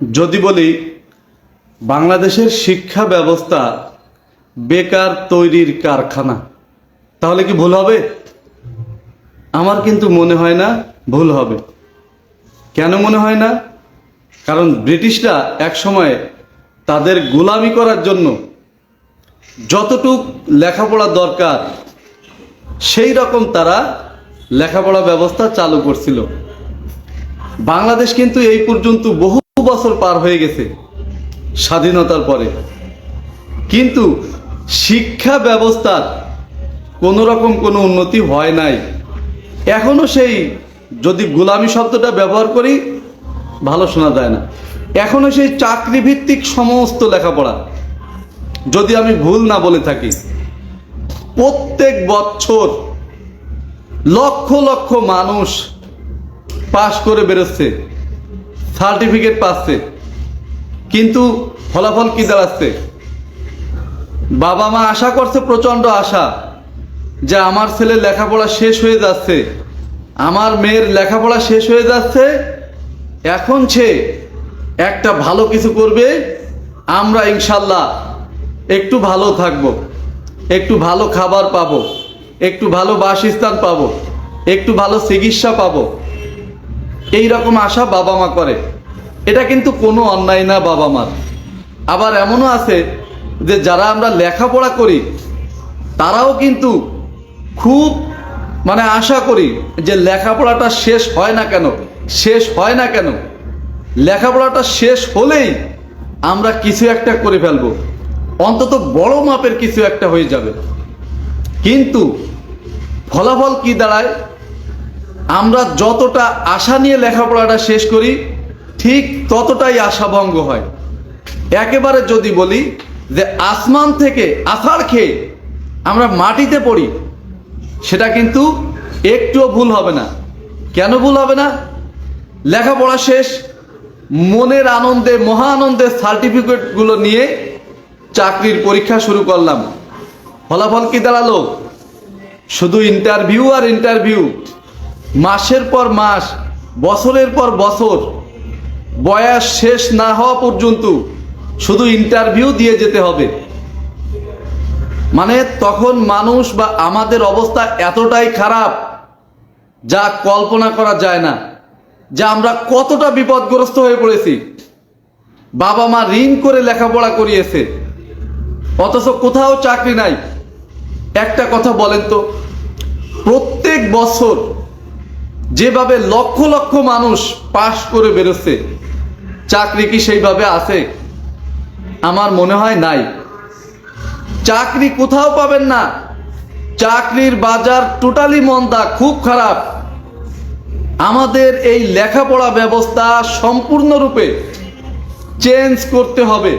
যদি বলি, বাংলাদেশের শিক্ষা ব্যবস্থা বেকার তৈরির কারখানা, তাহলে কি ভুল হবে? আমার কিন্তু মনে হয় না ভুল হবে। কেন মনে হয় না? কারণ ব্রিটিশরা একসময় তাদের গোলামি করার জন্য যতটুক লেখাপড়া দরকার, সেই রকম তারা লেখাপড়া ব্যবস্থা চালু করছিল। বাংলাদেশ কিন্তু এই পর্যন্ত বহু বছর পার হয়ে গেছে স্বাধীনতার পরে। কিন্তু শিক্ষা ব্যবস্থার কোনো রকম কোনো উন্নতি হয় নাই। এখনও সেই যদি গোলামি শব্দটা ব্যবহার করি, ভালো শোনা যায় না। এখনও সেই চাকরি ভিত্তিক সমস্ত লেখাপড়া, যদি আমি ভুল না বলে থাকি, প্রত্যেক বছর লক্ষ লক্ষ মানুষ পাশ করে বেরোচ্ছে। সার্টিফিকেট পাচ্ছে। কিন্তু ফলাফল কি দাঁড়াচ্ছে? বাবা মা আশা করছে প্রচণ্ড আশা যে আমার ছেলে লেখাপড়া শেষ হয়ে যাচ্ছে। আমার মেয়ের লেখাপড়া শেষ হয়ে যাচ্ছে। এখন সে একটা ভালো কিছু করবে। আমরা ইনশাল্লাহ একটু ভালো থাকব। একটু ভালো খাবার পাবো। একটু ভালো বাসস্থান পাবো। একটু ভালো চিকিৎসা পাবো। এই রকম আশা বাবা মা করে। এটা কিন্তু কোনো অন্যায় না বাবা মার। আবার এমনও আছে যে যারা আমরা লেখাপড়া করি, তারাও কিন্তু খুব মানে আশা করি যে লেখাপড়াটা শেষ হয় না কেন, শেষ হয় না কেন। লেখাপড়াটা শেষ হলেই আমরা কিছু একটা করে ফেলব। অন্তত বড় মাপের কিছু একটা হয়ে যাবে। কিন্তু ফলাফল কি দাঁড়ায়? আমরা যতটা আশা নিয়ে লেখাপড়াটা শেষ করি, ঠিক ততটাই আশাভঙ্গ হয়। একেবারে যদি বলি যে আসমান থেকে আছাড় খেয়ে আমরা মাটিতে পড়ি, সেটা কিন্তু একটুও ভুল হবে না। কেন ভুল হবে না? লেখাপড়া শেষ, মনের আনন্দে, মহা আনন্দের সার্টিফিকেটগুলো নিয়ে চাকরির পরীক্ষা শুরু করলাম। ফলাফল কি দাঁড়াল? শুধু ইন্টারভিউ আর ইন্টারভিউ মাসের পর মাস, বছরের পর বছর, বয়স শেষ না হওয়া পর্যন্ত শুধু ইন্টারভিউ দিয়ে যেতে হবে। মানে তখন মানুষ বা আমাদের অবস্থা এতটাই খারাপ যা কল্পনা করা যায় না, যে আমরা কতটা বিপদগ্রস্ত হয়ে পড়েছি। বাবা মা ঋণ করে লেখাপড়া করিয়েছে, অথচ কোথাও চাকরি নাই। একটা কথা বলেন তো, প্রত্যেক বছর যেভাবে লক্ষ লক্ষ মানুষ পাশ করে বেরোচ্ছে, চাকরি কি সেইভাবে আছে? আমার মনে হয় নাই। চাকরি কোথাও পাবেন না। চাকরির বাজার টোটালি মন্দা, খুব খারাপ। আমাদের এই লেখাপড়া ব্যবস্থা সম্পূর্ণরূপে চেঞ্জ করতে হবে,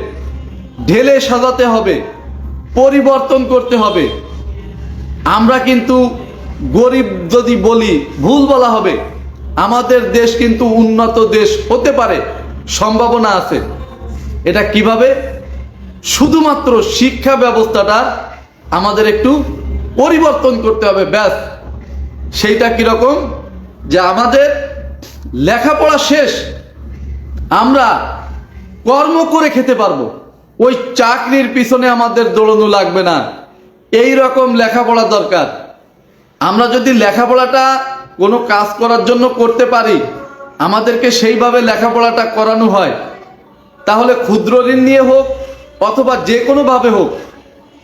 ঢেলে সাজাতে হবে, পরিবর্তন করতে হবে। আমরা কিন্তু গরিব যদি বলি, ভুল বলা হবে। আমাদের দেশ কিন্তু উন্নত দেশ হতে পারে, সম্ভাবনা আছে। এটা কীভাবে? শুধুমাত্র শিক্ষা ব্যবস্থাটা আমাদের একটু পরিবর্তন করতে হবে, ব্যাস। সেইটা কীরকম? যে আমাদের লেখাপড়া শেষ, আমরা কর্ম করে খেতে পারব। ওই চাকরির পিছনে আমাদের দৌড়ানো লাগবে না। এই রকম লেখাপড়া দরকার। আমরা যদি লেখাপড়াটা কোনো কাজ করার জন্য করতে পারি, আমাদেরকে সেইভাবে লেখাপড়াটা করানো হয়, তাহলে ক্ষুদ্র ঋণ নিয়ে হোক অথবা যে কোনোভাবে হোক,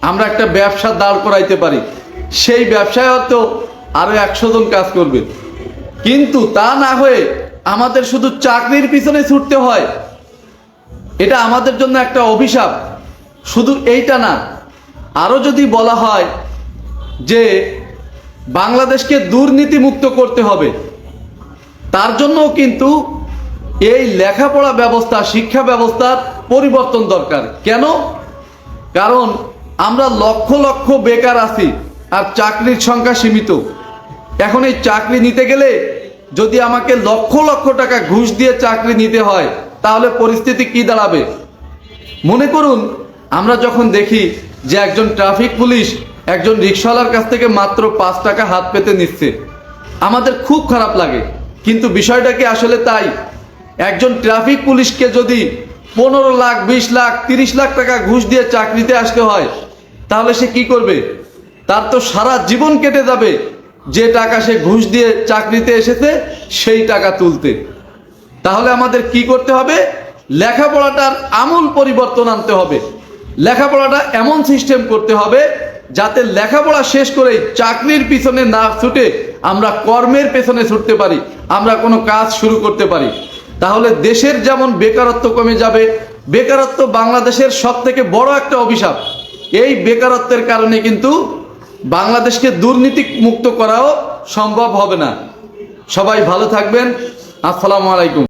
আমরা একটা ব্যবসা দাঁড় করাইতে পারি। সেই ব্যবসায় হয়তো আরও একশো জন কাজ করবে। কিন্তু তা না হয়ে আমাদের শুধু চাকরির পিছনে ছুটতে হয়। এটা আমাদের জন্য একটা অভিশাপ। শুধু এইটা না আরও যদি বলা হয় যে বাংলাদেশকে দুর্নীতি মুক্ত করতে হবে। তার জন্যও কিন্তু এই লেখাপড়া ব্যবস্থা, শিক্ষা ব্যবস্থার পরিবর্তন দরকার। কেন? কারণ আমরা লক্ষ লক্ষ বেকার আছি আর চাকরির সংখ্যা সীমিত। এখন এই চাকরি নিতে গেলে যদি আমাকে লক্ষ লক্ষ টাকা ঘুষ দিয়ে চাকরি নিতে হয়, তাহলে পরিস্থিতি কি দাঁড়াবে? মনে করুন, আমরা যখন দেখি যে একজন ট্রাফিক পুলিশ একজন রিক্সাওয়ালার কাছ থেকে মাত্র পাঁচ টাকা হাত পেতে নিচ্ছে। আমাদের খুব খারাপ লাগে, কিন্তু বিষয়টা কি আসলে তাই? একজন ট্রাফিক পুলিশকে যদি পনেরো লাখ, বিশ লাখ, তিরিশ লাখ টাকা ঘুষ দিয়ে চাকরিতে আসতে হয়, তাহলে সে কি করবে? তার তো সারা জীবন কেটে যাবে। যে টাকা সে ঘুষ দিয়ে চাকরিতে এসেছে, সেই টাকা তুলতে। তাহলে আমাদের কি করতে হবে? লেখাপড়াটার আমূল পরিবর্তন আনতে হবে। লেখাপড়াটা এমন সিস্টেম করতে হবে যাতে লেখাপড়া শেষ করে চাকরির পিছনে না ছুটে আমরা কর্মের পেছনে ছুটতে পারি, আমরা কোনো কাজ শুরু করতে পারি। তাহলে দেশের যেমন বেকারত্ব কমে যাবে, বেকারত্ব বাংলাদেশের সব থেকে বড় একটা অভিশাপ। এই বেকারত্বের কারণে কিন্তু বাংলাদেশকে দুর্নীতি মুক্ত করাও সম্ভব হবে না। সবাই ভালো থাকবেন। আসসালামু আলাইকুম।